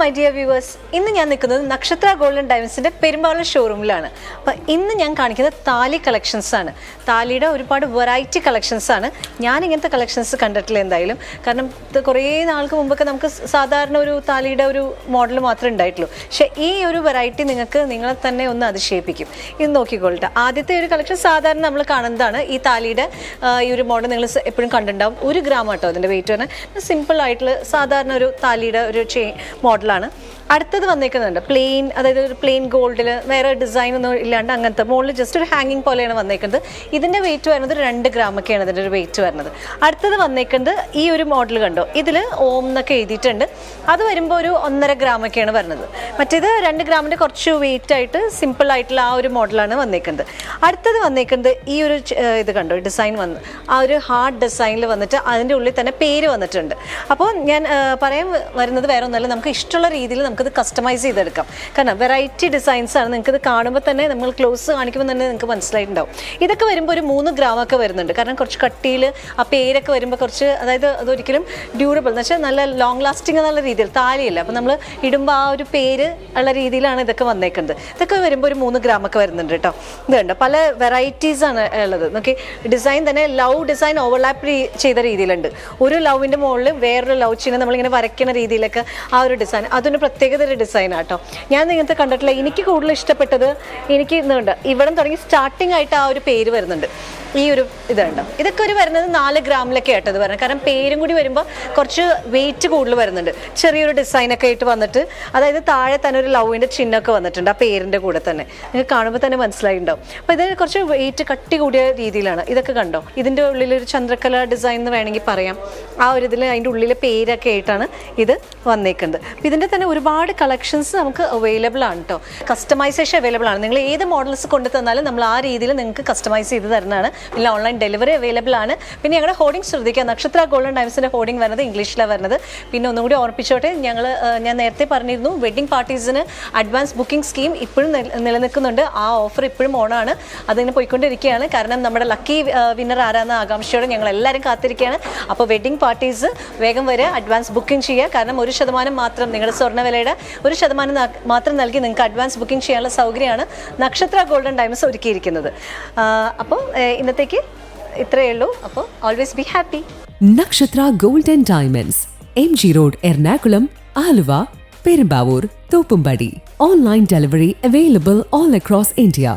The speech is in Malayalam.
മൈ ഡിയർ വ്യൂവേഴ്സ് ഇന്ന് ഞാൻ നിൽക്കുന്നത് നക്ഷത്ര ഗോൾഡൻ ഡയമണ്ട്സിന്റെ പെരുമ്പാവൂർ ഷോറൂമിലാണ് അപ്പോൾ ഇന്ന് ഞാൻ കാണിക്കുന്നത് താലി കളക്ഷൻസ് ആണ്. താലിയുടെ ഒരുപാട് വെറൈറ്റി കളക്ഷൻസ് ആണ്. ഞാൻ ഇങ്ങനത്തെ കളക്ഷൻസ് കണ്ടിട്ടില്ല എന്തായാലും. കാരണം കുറേ നാൾക്ക് മുമ്പൊക്കെ നമുക്ക് സാധാരണ ഒരു താലിയുടെ ഒരു മോഡൽ മാത്രമേ ഉണ്ടായിട്ടുള്ളൂ. പക്ഷേ ഈ ഒരു വെറൈറ്റി നിങ്ങൾക്ക് നിങ്ങളെ തന്നെ ഒന്ന് അതിശയിപ്പിക്കും. ഇത് നോക്കിക്കൊള്ളട്ടെ ആദ്യത്തെ ഒരു കളക്ഷൻ സാധാരണ നമ്മൾ കാണുന്നതാണ് ഈ താലിയുടെ ഈ ഒരു മോഡൽ നിങ്ങൾ എപ്പോഴും കണ്ടിട്ടുണ്ടാവും. ഒരു ഗ്രാം ആട്ടോ അതിന്റെ വെയിറ്റ് തന്നെ സിമ്പിൾ ആയിട്ടുള്ള സാധാരണ ഒരു താലിയുടെ ഒരു ചെ മോഡലാണ് അടുത്തത് വന്നേക്കുന്നുണ്ട് പ്ലെയിൻ അതായത് ഒരു പ്ലെയിൻ ഗോൾഡിൽ വേറെ ഡിസൈൻ ഒന്നും ഇല്ലാണ്ട് അങ്ങനത്തെ മുകളിൽ ജസ്റ്റ് ഒരു ഹാങ്ങിങ് പോലെയാണ് വന്നേക്കുന്നത്. ഇതിന്റെ വെയിറ്റ് വരുന്നത് രണ്ട് ഗ്രാമൊക്കെയാണ് ഇതിന്റെ ഒരു വെയിറ്റ് വരുന്നത്. അടുത്തത് വന്നേക്കുന്നത് ഈ ഒരു മോഡൽ കണ്ടോ? ഇതിൽ ഓം എന്നൊക്കെ എഴുതിയിട്ടുണ്ട്. അത് വരുമ്പോൾ ഒരു ഒന്നര ഗ്രാമൊക്കെയാണ് വരുന്നത്. മറ്റേത് രണ്ട് ഗ്രാമിന്റെ കുറച്ച് വെയിറ്റ് ആയിട്ട് സിമ്പിൾ ആയിട്ടുള്ള ആ ഒരു മോഡലാണ് വന്നേക്കുന്നത്. അടുത്തത് വന്നേക്കുന്നത് ഈ ഒരു ഇത് കണ്ടോ? ഡിസൈൻ വന്ന് ആ ഒരു ഹാർഡ് ഡിസൈനിൽ വന്നിട്ട് അതിന്റെ ഉള്ളിൽ തന്നെ പേര് വന്നിട്ടുണ്ട്. അപ്പോൾ ഞാൻ പറയാൻ വരുന്നത് വേറെ ഒന്നുമല്ല. നമുക്ക് ഇഷ്ടമുള്ള രീതിയിൽ നമുക്കത് കസ്റ്റമൈസ് ചെയ്തെടുക്കാം. കാരണം വെറൈറ്റി ഡിസൈൻസ് ആണ് നിങ്ങൾക്ക് ഇത് കാണുമ്പോൾ തന്നെ നമ്മൾ ക്ലോസ് കാണിക്കുമ്പോൾ തന്നെ നിങ്ങൾക്ക് മനസ്സിലായിട്ടുണ്ടാവും. ഇതൊക്കെ വരുമ്പോൾ ഒരു മൂന്ന് ഗ്രാം ഒക്കെ വരുന്നുണ്ട്. കാരണം കുറച്ച് കട്ടിയിൽ ആ പേരൊക്കെ വരുമ്പോൾ കുറച്ച് അതായത് അതൊരിക്കലും ഡ്യൂറബിൾ എന്ന് വെച്ചാൽ നല്ല ലോങ് ലാസ്റ്റിംഗ് എന്നുള്ള രീതിയിൽ താലിയല്ല. അപ്പോൾ നമ്മൾ ഇടുമ്പോൾ ആ ഒരു പേര് ഉള്ള രീതിയിലാണ് ഇതൊക്കെ വന്നേക്കുന്നത്. ഇതൊക്കെ വരുമ്പോൾ ഒരു മൂന്ന് ഗ്രാം ഒക്കെ വരുന്നുണ്ട് കേട്ടോ. ഇതുണ്ട് പല വെറൈറ്റീസ് ആണ് ഉള്ളത്. നോക്കി ഡിസൈൻ തന്നെ ലവ് ഡിസൈൻ ഓവർലാപ്പ് ചെയ്ത രീതിയിലുണ്ട്. ഒരു ലവിന്റെ മുകളിൽ വേറൊരു ലവ് ചിഹ്നം നമ്മളിങ്ങനെ വരയ്ക്കുന്ന രീതിയിലൊക്കെ ആ ഒരു ഡിസൈൻ അതൊരു പ്രത്യേകത ഒരു ഡിസൈൻ ആട്ടോ ഞാൻ ഇങ്ങനത്തെ കണ്ടിട്ടില്ല എനിക്ക് കൂടുതൽ ഇഷ്ടപ്പെട്ടത് എനിക്ക് ഇന്നുണ്ട് ഇവിടെ തുടങ്ങി സ്റ്റാർട്ടിംഗ് ആയിട്ട് ആ ഒരു പേര് വരുന്നുണ്ട്. ഈ ഒരു ഇതുണ്ട്? ഇതൊക്കെ ഒരു വരുന്നത് നാല് ഗ്രാമിലൊക്കെ ആയിട്ടത് വരുന്നത്. കാരണം പേരും കൂടി വരുമ്പോൾ കുറച്ച് വെയിറ്റ് കൂടുതൽ വരുന്നുണ്ട്. ചെറിയൊരു ഡിസൈനൊക്കെ ആയിട്ട് വന്നിട്ട് അതായത് താഴെ തന്നെ ഒരു ലവിന്റെ ചിഹ്നമൊക്കെ വന്നിട്ടുണ്ട് ആ പേരിന്റെ കൂടെ തന്നെ. നിങ്ങൾക്ക് കാണുമ്പോൾ തന്നെ മനസ്സിലായിട്ടുണ്ടാവും. അപ്പോൾ ഇത് കുറച്ച് വെയിറ്റ് കട്ടി കൂടിയ രീതിയിലാണ്. ഇതൊക്കെ കണ്ടോ? ഇതിന്റെ ഉള്ളിൽ ഒരു ചന്ദ്രകല ഡിസൈൻ എന്ന് വേണമെങ്കിൽ പറയാം. ആ ഒരു ഇതിൽ അതിന്റെ ഉള്ളിലെ പേരൊക്കെ ആയിട്ടാണ് ഇത് വന്നേക്കുന്നത്. അപ്പോൾ ഇതിന്റെ തന്നെ ഒരുപാട് കളക്ഷൻസ് നമുക്ക് അവൈലബിൾ ആണ് കേട്ടോ കസ്റ്റമൈസേഷൻ അവൈലബിൾ ആണ്. നിങ്ങൾ ഏത് മോഡൽസ് കൊണ്ടു തന്നാലും നമ്മൾ ആ രീതിയിൽ നിങ്ങൾക്ക് കസ്റ്റമൈസ് ചെയ്ത് തരുന്നതാണ് പിന്നെ ഓൺലൈൻ ഡെലിവറി അവൈലബിൾ ആണ്. പിന്നെ ഞങ്ങളുടെ ഹോർഡിംഗ് ശ്രദ്ധിക്കുക. നക്ഷത്ര ഗോൾഡൻ ടൈംസിന്റെ ഹോർഡിംഗ് വരുന്നത് ഇംഗ്ലീഷിലാണ് വരുന്നത്. പിന്നെ ഒന്നും കൂടി ഓർപ്പിച്ചോട്ടെ ഞങ്ങൾ ഞാൻ നേരത്തെ പറഞ്ഞിരുന്നു വെഡ്ഡിംഗ് പാർട്ടീസിന് അഡ്വാൻസ് ബുക്കിംഗ് സ്കീം ഇപ്പോഴും നില- നിലനിൽക്കുന്നുണ്ട്. ആ ഓഫർ ഇപ്പോഴും ഓണാണ് അതിങ്ങനെ പോയിക്കൊണ്ടിരിക്കുകയാണ്. കാരണം നമ്മുടെ ലക്കി വിന്നർ ആരാന്ന ആകാംക്ഷയോടെ ഞങ്ങൾ എല്ലാവരും കാത്തിരിക്കുകയാണ്. അപ്പോൾ വെഡ്ഡിംഗ് പാർട്ടീസ് വേഗം വരെ അഡ്വാൻസ് ബുക്കിംഗ് ചെയ്യുക. കാരണം ഒരു ശതമാനം മാത്രം നിങ്ങളുടെ സ്വർണവിലയുടെ ഒരു ശതമാനം മാത്രം നൽകി നിങ്ങൾക്ക് അഡ്വാൻസ് ബുക്കിംഗ് ചെയ്യാനുള്ള സൗകര്യമാണ് നക്ഷത്ര ഗോൾഡൻ ഡയമണ്ട്സ് ഒരുക്കിയിരിക്കുന്നത്. അപ്പോൾ ഏഹ്, ഇന്നത്തേക്ക് ഇത്രയേ ഉള്ളൂ. അപ്പോൾ always be happy Nakshatra gold and diamonds M G road Ernakulam Aluva Perumbavoor Thoppumpady. Online delivery available all across India